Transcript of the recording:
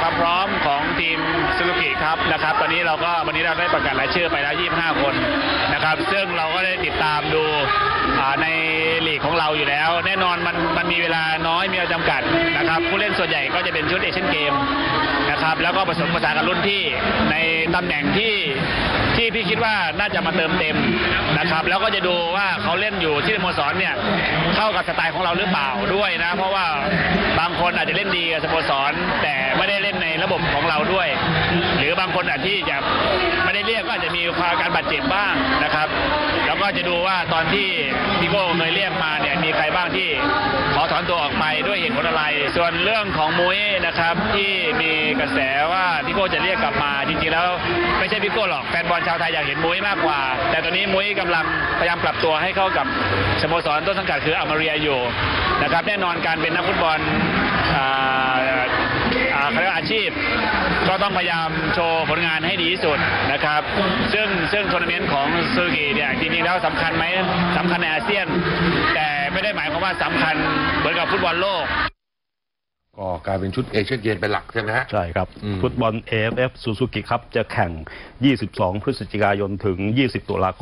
ความพร้อมของทีมซูซูกิครับนะครับ ตอนนี้เราก็วันนี้เราได้ประกาศรายชื่อไปแล้ว 25 คนนะครับ ซึ่งเราก็ได้ติดตามดูในลีกของเราอยู่แล้ว แน่นอนมันมันมีเวลาน้อยมีเวลาจำกัดนะครับ ผู้เล่นส่วนใหญ่ก็จะเป็นชุดเอเชียนเกมนะครับ แล้วก็ผสมผสานกับรุ่นที่ในตำแหน่งที่ที่พี่คิดว่าน่าจะมาเติมเต็มนะครับ แล้วก็จะดูว่าเขาเล่นอยู่ที่สโมสรเนี่ยเข้ากับสไตล์ของเราหรือเปล่าด้วยนะ เพราะว่าบางคนอาจจะเล่นดีกับสโมสรแต่ไม่ ระบบของเราด้วย หรือบางคนอาจที่จะไม่ได้เรียกก็อาจจะมีความการบาดเจ็บบ้างนะครับ แล้วก็จะดูว่าตอนที่พี่โก้เคยเรียกมาเนี่ยมีใครบ้างที่ขอถอนตัวออกไปด้วยเหตุผลอะไร ส่วนเรื่องของมุ้ยนะครับที่มีกระแสว่าพี่โก้จะเรียกกลับมา จริงๆแล้วไม่ใช่พี่โก้หรอกแฟนบอลชาวไทยอยากเห็นมุ้ยมากกว่า แต่ตอนนี้มุ้ยกำลังพยายามปรับตัวให้เข้ากับสโมสรต้นสังกัดคืออเมาเริยอยู่นะครับแน่นอนการเป็นนักฟุตบอลอ่าเขาเรียกว่าอาชี พ ก็ต้องพยายามโชว์ผลงานให้ดีที่สุดนะครับ ซึ่งซึ่งทัวร์นาเมนต์ของซูกิเนี่ยจริงๆแล้วสำคัญไหมสำคัญในอาเซียน แต่ไม่ได้หมายความว่าสำคัญเหมือนกับฟุตบอลโลกก็กลายเป็นชุดเอเชียนเกมเป็นหลักใช่ไหมฮะ ใช่ครับอืมฟุตบอล AFF ซูซูกิครับจะแข่ง 22 พฤศจิกายนถึง 20 ตุลาคม